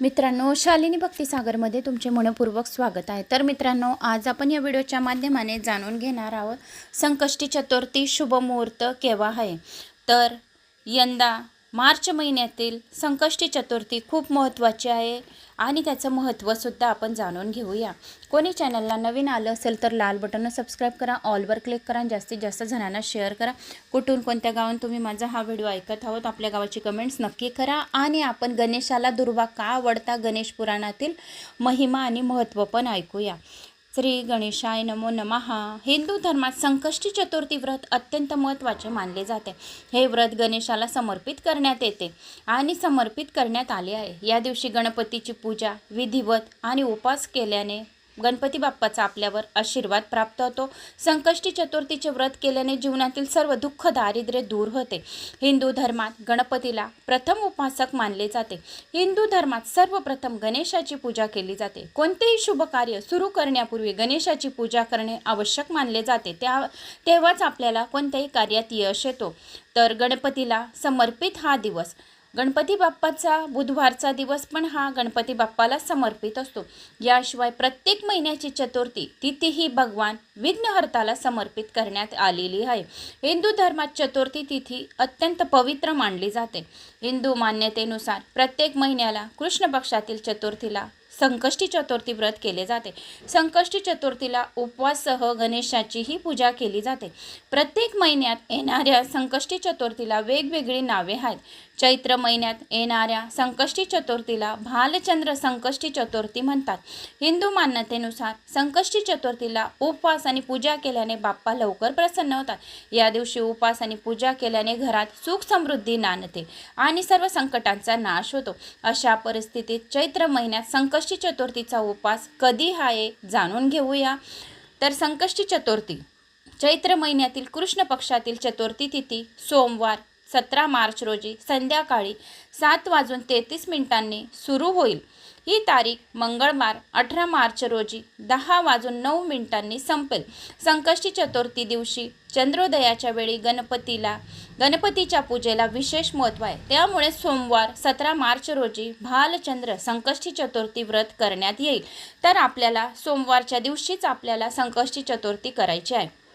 मित्रांनो शालिनी भक्तिसागरमध्ये तुमचे मनपूर्वक स्वागत आहे. तर मित्रांनो आज आपण या व्हिडिओच्या माध्यमाने जाणून घेणार आहोत संकष्टी चतुर्थी शुभमुहूर्त केव्हा आहे? तर यंदा मार्च महिन्यातील संकष्टी चतुर्थी खूप महत्त्वाची आहे आणि त्याचं महत्त्वसुद्धा आपण जाणून घेऊया. कोणी चॅनलला नवीन आलं असेल तर लाल बटननं सबस्क्राईब करा ऑलवर क्लिक करा आणि जास्तीत जास्त जणांना शेअर करा. कुठून कोणत्या गावात तुम्ही माझा हा व्हिडिओ ऐकत आहोत आपल्या गावाची कमेंट्स नक्की करा. आणि आपण गणेशाला दुर्वा का आवडता गणेश पुराणातील महिमा आणि महत्त्व पण ऐकूया. श्री गणेशाय नमो नमहा हिंदू धर्मात संकष्टी चतुर्थी व्रत अत्यंत महत्त्वाचे मानले जाते. हे व्रत गणेशाला समर्पित करण्यात येते आणि समर्पित करण्यात आले आहे. या दिवशी गणपतीची पूजा विधिवत आणि उपास केल्याने गणपती बाप्पाचा आपल्यावर आशीर्वाद प्राप्त होतो. संकष्टी चतुर्थीचे व्रत केल्याने जीवनातील सर्व दुःख दारिद्र्य दूर होते. हिंदू धर्मात गणपतीला प्रथम उपासक मानले जाते. हिंदू धर्मात सर्वप्रथम गणेशाची पूजा केली जाते. कोणतेही शुभ कार्य सुरू करण्यापूर्वी गणेशाची पूजा करणे आवश्यक मानले जाते. त्या तेव्हाच आपल्याला कोणत्याही कार्यात यश येतो. तर गणपतीला समर्पित हा दिवस गणपती बाप्पाचा बुधवारचा दिवस पण हा गणपती बाप्पाला समर्पित असतो. याशिवाय प्रत्येक महिन्याची चतुर्थी तिथीही भगवान विघ्नहर्ताला समर्पित करण्यात आलेली आहे. हिंदू धर्मात चतुर्थी तिथी अत्यंत पवित्र मानली जाते. हिंदू मान्यतेनुसार प्रत्येक महिन्याला कृष्ण पक्षातील चतुर्थीला संकष्टी चतुर्थी व्रत केले जाते. संकष्टी चतुर्थीला उपवाससह गणेशाचीही पूजा केली जाते. प्रत्येक महिन्यात येणाऱ्या संकष्टी चतुर्थीला वेगवेगळी नावे आहेत. चैत्र महिन्यात येणाऱ्या संकष्टी चतुर्थीला भालचंद्र संकष्टी चतुर्थी म्हणतात. हिंदू मान्यतेनुसार संकष्टी चतुर्थीला उपवास आणि पूजा केल्याने बाप्पा लवकर प्रसन्न होतात. या दिवशी उपवास आणि पूजा केल्याने घरात सुख समृद्धी नांदते आणि सर्व संकटांचा नाश होतो. अशा परिस्थितीत चैत्र महिन्यात संकष्टी चतुर्थीचा उपास कधी आहे जाणून घेऊया. तर संकष्टी चतुर्थी चैत्र महिन्यातील कृष्ण पक्षातील चतुर्थी तिथी सोमवार सतरा मार्च रोजी संध्याकाळी सात वाजून तेहतीस मिनिटांनी सुरू होईल. ही तारीख मंगळवार अठरा मार्च रोजी दहा वाजून नऊ मिनिटांनी संपेल. संकष्टी चतुर्थी दिवशी चंद्रोदयाच्या वेळी गणपतीला गणपतीच्या पूजेला विशेष महत्त्व आहे. त्यामुळे सोमवार सतरा मार्च रोजी भालचंद्र संकष्टी चतुर्थी व्रत करण्यात येईल. तर आपल्याला सोमवारच्या दिवशीच आपल्याला संकष्टी चतुर्थी करायची आहे.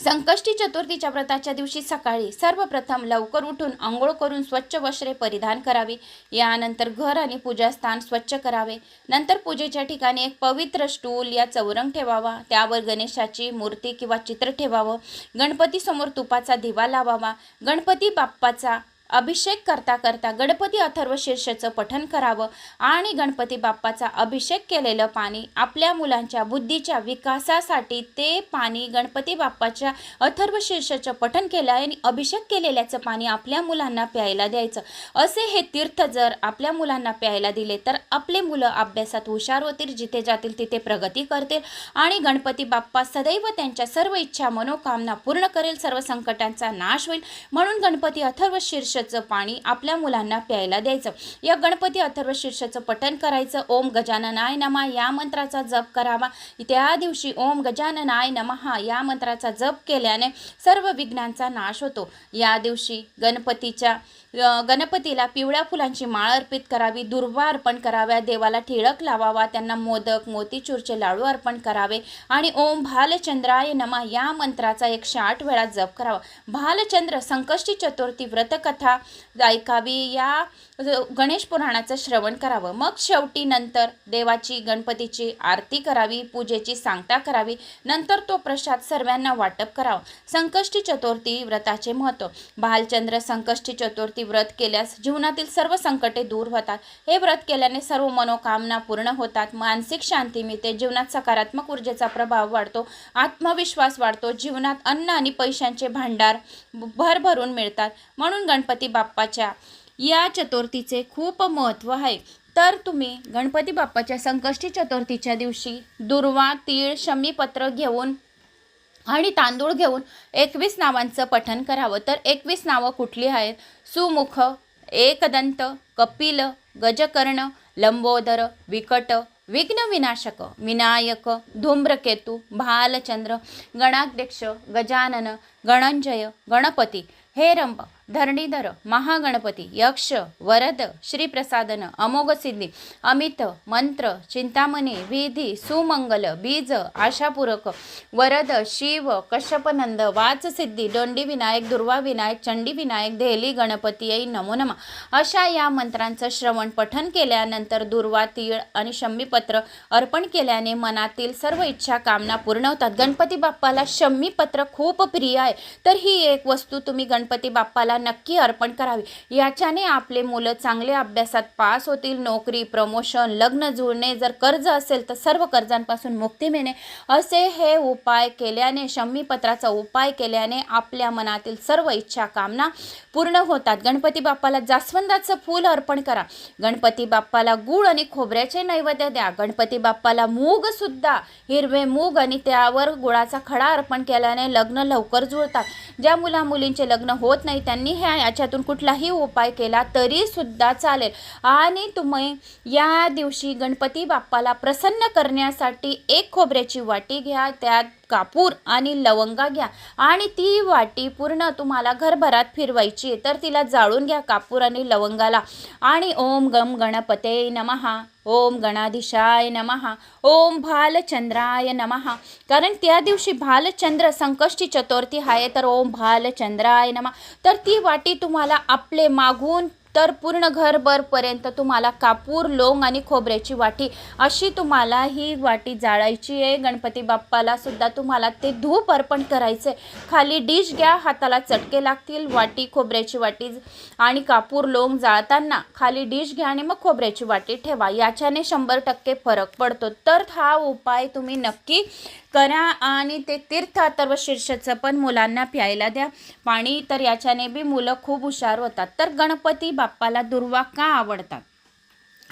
संकष्टी चतुर्थीच्या व्रताच्या दिवशी सकाळी सर्वप्रथम लवकर उठून आंघोळ करून स्वच्छ वस्त्रे परिधान करावी. यानंतर घर आणि पूजास्थान स्वच्छ करावे. नंतर पूजेच्या ठिकाणी एक पवित्र स्टूल या चौरंग ठेवावा. त्यावर गणेशाची मूर्ती किंवा चित्र ठेवावं. गणपतीसमोर तुपाचा दिवा लावावा. गणपती बाप्पाचा अभिषेक करता करता गणपती अथर्व शीर्षचं पठण करावं आणि गणपती बाप्पाचा अभिषेक केलेलं पाणी आपल्या मुलांच्या बुद्धीच्या विकासासाठी ते पाणी गणपती बाप्पाच्या अथर्व शीर्षचं पठण केलं आहे आणि अभिषेक केलेल्याचं पाणी आपल्या मुलांना प्यायला द्यायचं. असे हे तीर्थ जर आपल्या मुलांना प्यायला दिले तर आपले मुलं अभ्यासात हुशार होतील जिथे जातील तिथे प्रगती करतील आणि गणपती बाप्पा सदैव त्यांच्या सर्व इच्छा मनोकामना पूर्ण करेल सर्व संकटांचा नाश होईल. म्हणून गणपती अथर्व शीर्षचं पाणी आपल्या मुलांना प्यायला द्यायचं. या गणपती अथर्व शीर्षचं पठण करायचं. ओम गजाननाय नमा या मंत्राचा जप करावा. त्या दिवशी ओम गजाननाय नमहा या मंत्राचा जप केल्याने सर्व विघ्नांचा नाश होतो. या दिवशी गणपतीच्या गणपतीला पिवळ्या फुलांची माळ अर्पित करावी दुर्वा अर्पण कराव्या देवाला ठिळक लावावा त्यांना मोदक मोतीचूरचे लाडू अर्पण करावे आणि ओम भालचंद्राय नमा या मंत्राचा एकशे आठ वेळा जप करावा. भालचंद्र संकष्टी चतुर्थी व्रतकथा ऐकावी या गणेश पुराणाचं श्रवण करावं. मग शेवटी नंतर देवाची गणपतीची आरती करावी पूजेची सांगता करावी नंतर तो प्रसाद सर्वांना वाटप करावा. संकष्टी चतुर्थी व्रताचे महत्त्व भालचंद्र संकष्टी चतुर्थी व्रत केल्यास जीवनातील सर्व संकटे दूर होतात. हे व्रत केल्याने सर्व मनोकामना पूर्ण होतात. मानसिक शांती मिळते. जीवनात सकारात्मक ऊर्जेचा प्रभाव वाढतो. आत्मविश्वास वाढतो. जीवनात अन्न आणि पैशांचे भांडार भरभरून मिळतात. म्हणून गणपती बाप्पाच्या या चतुर्थीचे खूप महत्त्व आहे. तर तुम्ही गणपती बाप्पाच्या संकष्टी चतुर्थीच्या दिवशी दुर्वा तीळ शमीपत्र घेऊन आणि तांदूळ घेऊन एकवीस नावांचं पठण करावं. तर एकवीस नावं कुठली आहेत? सुमुख एकदंत कपिल गजकर्ण लंबोदर विकट विघ्नविनाशक विनायक धूम्रकेतू भालचंद्र गणाध्यक्ष गजानन गणंजय गणपती हेरंब धरणीधर महागणपती यक्ष वरद श्रीप्रसादन अमोघ सिद्धी अमित मंत्र चिंतामणी विधी सुमंगल बीज आशापूरक वरद शिव कश्यपनंद वाच सिद्धी विनायक दुर्वा विनायक चंडी विनायक देहली गणपती ऐ नमो नमा. अशा या मंत्रांचं श्रवण पठन केल्यानंतर दुर्वा तीळ आणि शम्मीपत्र अर्पण केल्याने मनातील सर्व इच्छा कामना पूर्ण होतात. गणपती बाप्पाला शम्मीपत्र खूप प्रिय आहे. तर ही एक वस्तू तुम्ही गणपती बाप्पाला नक्की अर्पण करावी. याच्याने आपले मुलं चांगले अभ्यासात पास होतील नोकरी प्रमोशन लग्न जुळणे जर कर्ज असेल तर सर्व कर्जांपासून मुक्ती मिळणे. असे हे उपाय केल्याने शम्मीपत्राचा उपाय केल्याने आपल्या मनातील सर्व इच्छा कामना पूर्ण होतात. गणपती बाप्पाला जास्वंदाचं फूल अर्पण करा. गणपती बाप्पाला गूळ आणि खोबऱ्याचे नैवेद्य द्या. गणपती बाप्पाला मूग सुद्धा हिरवे मूग आणि त्यावर गुळाचा खडा अर्पण केल्याने लग्न लवकर जुळतात. ज्या मुला मुलींचे लग्न होत नाही त्यांनी ह्या याच्यातून कुठलाही उपाय केला तरी सुद्धा चालेल. आणि तुम्ही या दिवशी गणपती बाप्पाला प्रसन्न करण्यासाठी एक खोबऱ्याची वाटी घ्या त्यात कापूर आणि लवंगा घ्या. आणि ती वाटी पूर्ण तुम्हाला घरभरात फिरवायची आहे तर तिला जाळून घ्या कापूर आणि लवंगाला. आणि ओम गम गणपते नमहा ओम गणाधीशाय नमहा ओम भालचंद्राय नमहा. कारण त्या दिवशी भालचंद्र संकष्टी चतुर्थी आहे तर ओम भालचंद्राय नमा तर ती वाटी तुम्हाला आपले मागून तर पूर्ण घरभरपर्यंत तुम्हाला कापूर लोंग आणि खोबऱ्याची वाटी अशी तुम्हाला ही वाटी जाळायची आहे. गणपती बाप्पाला सुद्धा तुम्हाला ते धूप अर्पण करायचे खाली डिश घ्या हाताला चटके लागतील. वाटी खोबऱ्याची वाटी आणि कापूर लोंग जाळताना खाली डिश घ्या आणि मग खोबऱ्याची वाटी ठेवा. याच्याने शंभर टक्के फरक पडतो. तर हा उपाय तुम्ही नक्की करा आणि ते तीर्थ अथर्व शीर्षचं पण मुलांना प्यायला द्या. पाणी तर याच्याने बी मुलं खूप हुशार होतात. तर गणपती बाप्पाला दुर्वा का आवडतात?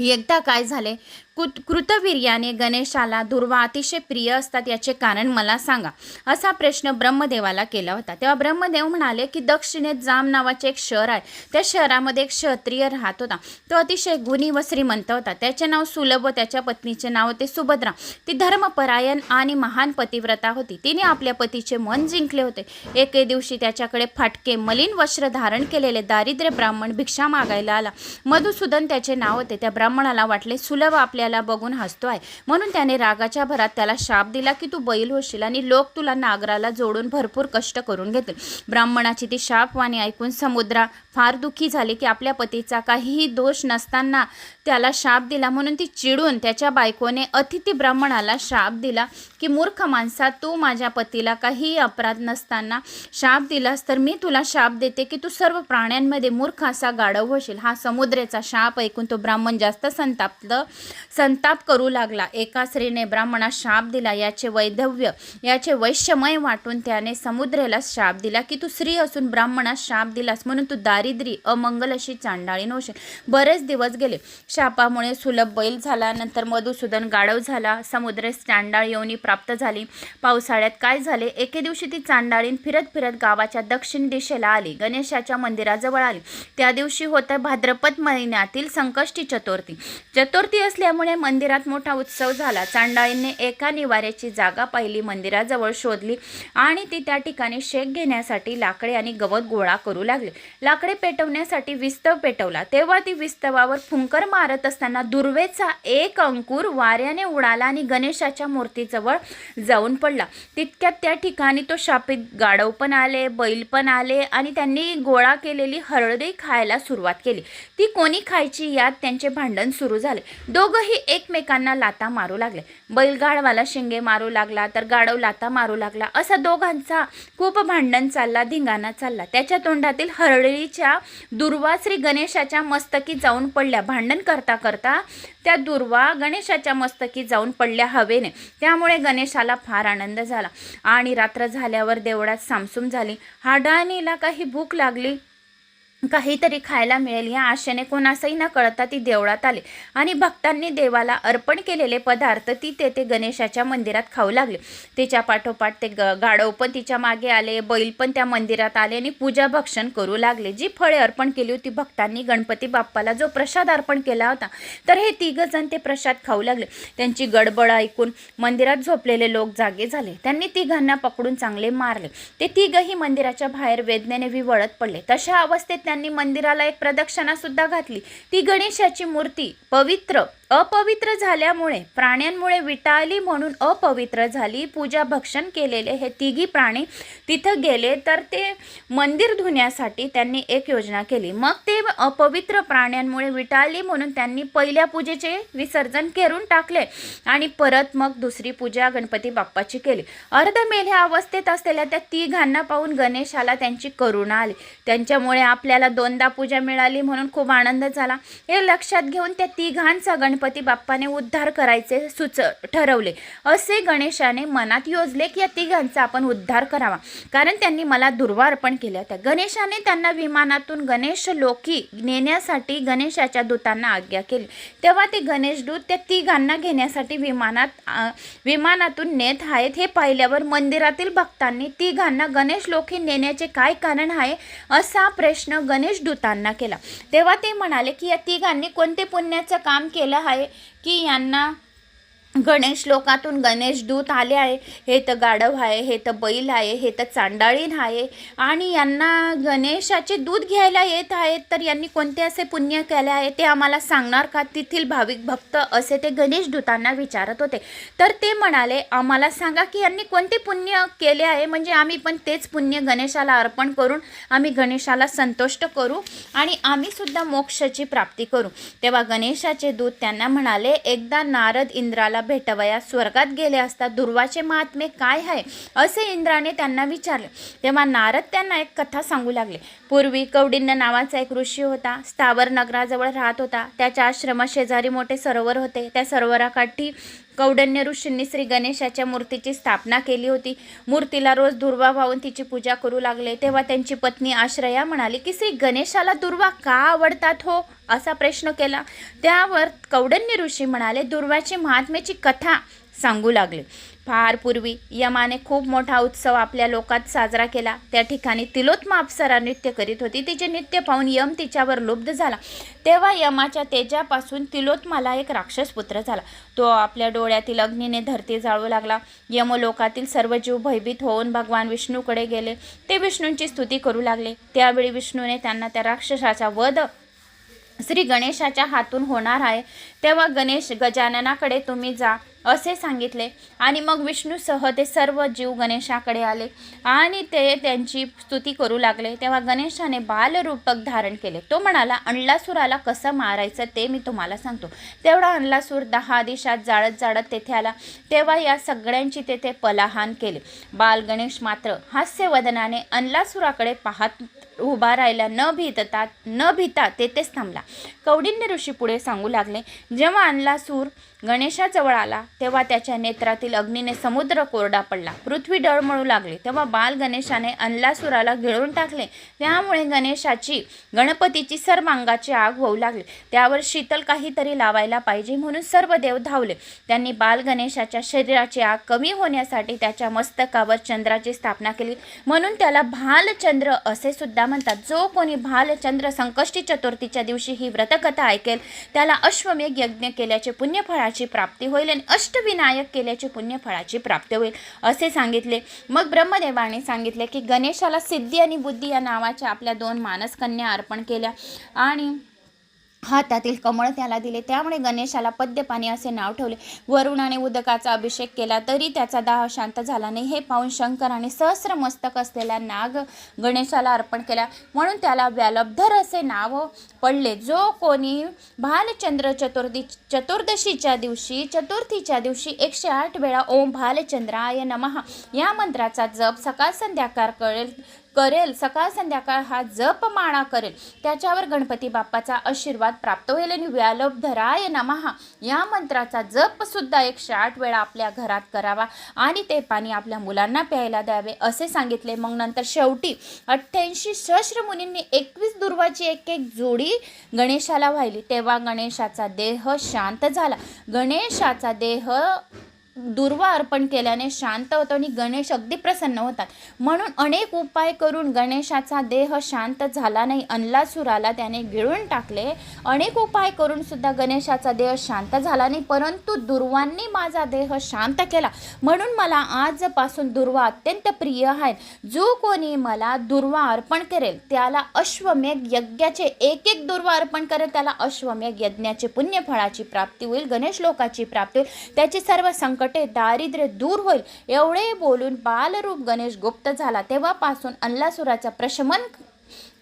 एकदा काय झाले? कुत कृतवीर्याने गणेशाला दुर्वा अतिशय प्रिय असतात याचे कारण मला सांगा. असा प्रश्न ब्रह्मदेवाला केला होता. तेव्हा ब्रह्मदेव म्हणाले की दक्षिणेत जाम नावाचे एक शहर आहे. त्या शहरामध्ये एक क्षत्रिय राहत होता. तो अतिशय गुणी व श्रीमंत होता. त्याचे नाव सुलभ व त्याच्या पत्नीचे नाव होते सुभद्रा. ती धर्मपरायण आणि महान पतिव्रता होती. तिने आपल्या पतीचे मन जिंकले होते. एके दिवशी त्याच्याकडे फाटके मलिन वस्त्र धारण केलेले दारिद्र्य ब्राह्मण भिक्षा मागायला आला. मधुसूदन त्याचे नाव होते. त्या ब्राह्मणाला वाटले सुलभ आपल्या आपल्याला बघून हसतो आहे म्हणून त्याने रागाच्या भरात त्याला शाप दिला की तू बैल होशील आणि लोक तुला नागराला जोडून भरपूर कष्ट करून घेतील. ब्राह्मणाची ती शापवाणी ऐकून समुद्रा फार दुःखी झाली की आपल्या पतीचा काहीही दोष नसताना त्याला शाप दिला. म्हणून ती चिडून त्याच्या बायकोने अतिथी ब्राह्मणाला शाप दिला की मूर्ख माणसा तू माझ्या पतीला काही अपराध नसताना शाप दिलास तर मी तुला शाप देते की तू सर्व प्राण्यांमध्ये मूर्ख असा गाढव होशील. हा समुद्रेचा शाप ऐकून तो ब्राह्मण जास्त संतापलं संताप करू लागला. एका स्त्रीने ब्राह्मणास शाप दिला. याचे वैधव्य याचे वैश्यमय वाटून त्याने समुद्रेला शाप दिला की तू स्त्री असून ब्राह्मणास शाप दिलास म्हणून तू दारिद्री अमंगल अशी चांडाळी नवशील बरेच दिवस गेले. शापामुळे सुलभ बैल झाला. नंतर मधुसूदन गाढव झाला. समुद्र चांडाळ येऊनी प्राप्त झाली. पावसाळ्यात काय झाले? एके दिवशी ती चांडाळीन फिरत फिरत गावाच्या दक्षिण दिशेला आली. गणेशाच्या मंदिराजवळ आली. त्या दिवशी होतं भाद्रपद महिन्यातील संकष्टी चतुर्थी. चतुर्थी असल्यामुळे त्यामुळे मंदिरात मोठा उत्सव झाला. चांडाळींनी एका निवाऱ्याची जागा पाहिली मंदिराजवळ शोधली आणि ती त्या ठिकाणी शेक घेण्यासाठी लाकडे आणि गवत गोळा करू लागले. लाकडे पेटवण्यासाठी विस्तव पेटवला. तेव्हा ती विस्तवावर फुंकर मारत असताना दुर्वेचा एक अंकुर वाऱ्याने उडाला आणि गणेशाच्या मूर्तीजवळ जाऊन पडला. तितक्यात त्या ठिकाणी तो शापित गाढव पण आले बैल पण आले आणि त्यांनी गोळा केलेली हळदी खायला सुरुवात केली. ती कोणी खायची यात त्यांचे भांडण सुरू झाले. दोघंही एकमेकांना लाता मारू लागले. बैलगाडवाला शिंगे मारू लागला तर गाडव लाता मारू लागला. असा दोघांचा खूप भांडण चालला धिंगाणा चालला. त्याच्या तोंडातील हरळीच्या दुर्वा श्री गणेशाच्या मस्तकी जाऊन पडल्या. भांडण करता करता त्या दुर्वा गणेशाच्या मस्तकी जाऊन पडल्या हवेने. त्यामुळे गणेशाला फार आनंद झाला. आणि रात्र झाल्यावर देवळात सामसूम झाली. हाडानीला काही भूक लागली. काहीतरी खायला मिळेल या आशेने कोणासही न कळता ती देवळात आली. आणि भक्तांनी देवाला अर्पण केलेले पदार्थ ती तेथे गणेशाच्या मंदिरात खाऊ लागले. तिच्या पाठोपाठ ते ग गाढव पण तिच्यामागे आले बैल पण त्या मंदिरात आले आणि पूजा भक्षण करू लागले. जी फळे अर्पण केली होती भक्तांनी गणपती बाप्पाला जो प्रसाद अर्पण केला होता तर हे तिघ जण ते प्रसाद खाऊ लागले. त्यांची गडबड ऐकून मंदिरात झोपलेले लोक जागे झाले. त्यांनी तिघांना पकडून चांगले मारले. ते तिघही मंदिराच्या बाहेर वेदनेने विवळत पडले. तशा अवस्थेत त्यांनी मंदिराला एक प्रदक्षिणा सुद्धा घातली. ती गणेशाची मूर्ती पवित्र अपवित्र झाल्यामुळे प्राण्यांमुळे विटाळली म्हणून अपवित्र झाली. पूजा भक्षण केलेले हे तिघी प्राणी तिथं गेले तर ते मंदिर धुण्यासाठी त्यांनी एक योजना केली. मग ते अपवित्र प्राण्यांमुळे विटाळली म्हणून त्यांनी पहिल्या पूजेचे विसर्जन करून टाकले आणि परत मग दुसरी पूजा गणपती बाप्पाची केली. अर्धमेल्या अवस्थेत असलेल्या त्या तिघांना पाहून गणेशाला त्यांची करुणा आली. त्यांच्यामुळे आपल्याला दोनदा पूजा मिळाली म्हणून खूप आनंद झाला. हे लक्षात घेऊन त्या तिघांचा गणपती गणपती बाप्पाने उद्धार करायचे सुच ठरवले. असे गणेशाने मनात योजले की या तिघांचा आपण उद्धार करावा. कारण त्यांनी मला दुर्वा अर्पण केल्या होत्या गणेशाने त्यांना विमानातून गणेश लोकी नेण्यासाठी गणेशाच्या दूतांना आज्ञा केली. तेव्हा ते गणेश दूत त्या तिघांना घेण्यासाठी विमानात विमानातून नेत आहेत. हे पाहिल्यावर मंदिरातील भक्तांनी तिघांना गणेश लोकी नेण्याचे काय कारण आहे असा प्रश्न गणेश दूतांना केला. तेव्हा ते म्हणाले की या तिघांनी कोणते पुण्याचं काम केलं आहे की यांना गणेश लोकातून गणेश दूत आले आहे. हे तर गाढव आहे हे तर बैल आहे हे तर चांडाळीन आहे. आणि यांना गणेशाचे दूध घ्यायला येत आहेत तर यांनी कोणते असे पुण्य केले आहे ते आम्हाला सांगणार का? तेथील भाविक भक्त असे ते गणेश दूतांना विचारत होते. तर ते म्हणाले आम्हाला सांगा की यांनी कोणते पुण्य केले आहे? म्हणजे आम्ही पण तेच पुण्य गणेशाला अर्पण करून आम्ही गणेशाला संतुष्ट करू आणि आम्हीसुद्धा मोक्षाची प्राप्ती करू. तेव्हा गणेशाचे दूत त्यांना म्हणाले एकदा नारद इंद्राला भेटवयास स्वर्गात गेले असता दुर्वाचे महात्मे काय आहे? असे इंद्राने त्यांना विचारले. तेव्हा नारद त्यांना एक कथा सांगू लागले. पूर्वी कवडिन्न नावाचा एक ऋषी होता. स्थावर नगराजवळ राहत होता. त्याच्या आश्रमाशेजारी मोठे सरोवर होते. त्या सरोवराकाठी कौडन्य ऋषींनी श्री गणेशाच्या मूर्तीची स्थापना केली होती. मूर्तीला रोज दुर्वा वाहून तिची पूजा करू लागले. तेव्हा त्यांची पत्नी आश्रया म्हणाली की श्री गणेशाला दुर्वा का आवडतात हो? असा प्रश्न केला. त्यावर कौडन्य ऋषी म्हणाले दुर्वाची महात्म्याची कथा सांगू लागले. फार पूर्वी यमाने खूप मोठा उत्सव आपल्या लोकात साजरा केला. त्या ठिकाणी तिलोत्मा अप्सरा नृत्य करीत होती. तिचे नृत्य पाहून यम तिच्यावर लुब्ध झाला. तेव्हा यमाच्या तेजापासून तिलोत्माला एक राक्षस पुत्र झाला. तो आपल्या डोळ्यातील अग्नीने धरती जाळू लागला. यमलोकातील सर्व जीव भयभीत होऊन भगवान विष्णूकडे गेले. ते विष्णूंची स्तुती करू लागले. त्यावेळी विष्णूने त्यांना त्या राक्षसाचा वध श्री गणेशाच्या हातून होणार आहे. तेव्हा गणेश गजाननाकडे तुम्ही जा. असे सांगितले. आणि मग विष्णूसह ते सर्व जीव गणेशाकडे आले. आणि ते त्यांची स्तुती करू लागले. तेव्हा गणेशाने बालरूपक धारण केले. तो म्हणाला अंडलासुराला कसं मारायचं ते मी तुम्हाला सांगतो. तेवढा अंडलासूर दहा दिशात जाळत जाळत तेथे आला. तेव्हा या सगळ्यांची तेथे पलाहान केले. बाल गणेश मात्र हास्यवदनाने अंडलासुराकडे पाहत उभा राहिला न भीतता न भीता तेथेच थांबला. कौडिन्य ऋषी पुढे सांगू लागले जेव्हा अनलासूर गणेशाजवळ आला तेव्हा त्याच्या नेत्रातील अग्नीने समुद्र कोरडा पडला. पृथ्वी डळमळू लागली तेव्हा बाल गणेशाने अनलासुराला गिळून टाकले. त्यामुळे गणेशाची गणपतीची सर्वांगाची आग होऊ लागली. त्यावर शीतल काहीतरी लावायला पाहिजे म्हणून सर्व देव धावले. त्यांनी बाल गणेशाच्या शरीराची आग कमी होण्यासाठी त्याच्या मस्तकावर चंद्राची स्थापना केली. म्हणून त्याला भालचंद्र असे सुद्धा म्हणतात जो कोणी भालचंद्र संकष्टी चतुर्थीच्या दिवशी ही व्रतकथा ऐकेल त्याला अश्वमेघ यज्ञ केल्याचे पुण्यफळाची प्राप्ती होईल आणि अष्टविनायक केल्याचे पुण्यफळाची प्राप्ती होईल. असे सांगितले. मग ब्रह्मदेवाने सांगितले की गणेशाला सिद्धी आणि बुद्धी या नावाच्या आपल्या दोन मानसकन्या अर्पण केल्या आणि हातातील कमळ त्याला दिले. त्यामुळे गणेशाला पद्यपाणी असे नाव ठेवले. वरुणाने उदकाचा अभिषेक केला तरी त्याचा दाह शांत झाला नाही. हे पाहून शंकराने सहस्र मस्तक असलेला नाग गणेशाला अर्पण केला. म्हणून त्याला व्यालब्धर असे नाव पडले. जो कोणी भालचंद्र चतुर्दी चतुर्दशीच्या दिवशी चतुर्थीच्या दिवशी एकशे आठ वेळा ओम भालचंद्राय नमः या मंत्राचा जप सकाळ संध्याकाळ कळेल करेल सकाळ संध्याकाळ हा जप माळा करेल. त्याच्यावर गणपती बाप्पाचा आशीर्वाद प्राप्त होईल आणि व्यालोभधराय नमहा. या मंत्राचा जपसुद्धा एकशे आठ वेळा आपल्या घरात करावा आणि ते पाणी आपल्या मुलांना प्यायला द्यावे असे सांगितले. मग नंतर शेवटी अठ्ठ्याऐंशी सहस्र मुनींनी एकवीस दुर्वाची एक एक जोडी गणेशाला वाहिली तेव्हा गणेशाचा देह शांत झाला. गणेशाचा देह दुर्वा अर्पण केल्याने शांत होतो आणि गणेश अगदी प्रसन्न होतात. म्हणून अनेक उपाय करून गणेशाचा देह शांत झाला नाही अनलासुराला त्याने गिळून टाकले. अनेक उपाय करून सुद्धा गणेशाचा देह शांत झाला नाही परंतु दुर्वांनी माझा देह शांत केला. म्हणून मला आजपासून दुर्वा अत्यंत प्रिय आहेत जो कोणी मला दुर्वा अर्पण करेल त्याला अश्वमेघ यज्ञाचे एक एक दुर्वा अर्पण करेल त्याला अश्वमेघ यज्ञाचे पुण्यफळाची प्राप्ती होईल गणेश लोकाची प्राप्ती होईल. त्याची सर्व संकट दारिद्र्य दूर होईल एवढे बोलून बालरूप गणेश गुप्त झाला. तेव्हापासून अल्लासुराचा प्रशमन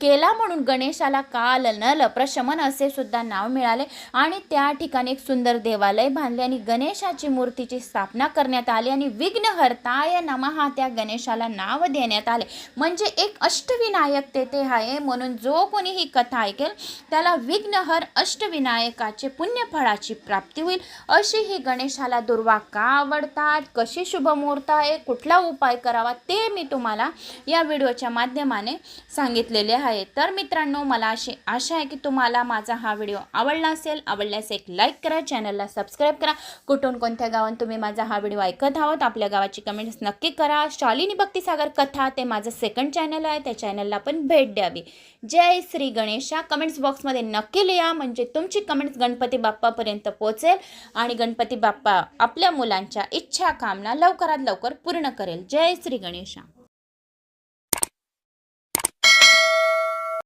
केला म्हणून गणेशाला काल नल प्रशमन असे सुद्धा नाव मिळाले. आणि त्या ठिकाणी एक सुंदर देवालय बांधले आणि गणेशाची मूर्तीची स्थापना करण्यात आली आणि विघ्नहर्ताय नमहा त्या गणेशाला नाव देण्यात आले. म्हणजे एक अष्टविनायक तेथे आहे म्हणून जो कोणी ही कथा ऐकेल त्याला विघ्नहर अष्टविनायकाचे पुण्यफळाची प्राप्ती होईल. अशी ही गणेशाला दुर्वा का आवडतात? कशी शुभमुहूर्त आहे? कुठला उपाय करावा? ते मी तुम्हाला या व्हिडिओच्या माध्यमाने सांगितलेले आहे. आहे. तर मित्रांनो मला अशी आशा आहे की तुम्हाला माझा हा व्हिडिओ आवडला असेल. आवडल्यास एक लाईक करा चॅनलला सबस्क्राईब करा. कुठून कोणत्या गावात तुम्ही माझा हा व्हिडिओ ऐकत आहोत आपल्या गावाची कमेंट्स नक्की करा. शालिनी भक्तिसागर कथा ते माझं सेकंड चॅनल आहे. त्या चॅनलला पण भेट द्यावी. जय श्री गणेशा. कमेंट्स बॉक्समध्ये नक्की लिहा म्हणजे तुमची कमेंट्स गणपती बाप्पापर्यंत पोहोचेल आणि गणपती बाप्पा आपल्या मुलांच्या इच्छा कामना लवकरात लवकर पूर्ण करेल. जय श्री गणेशा.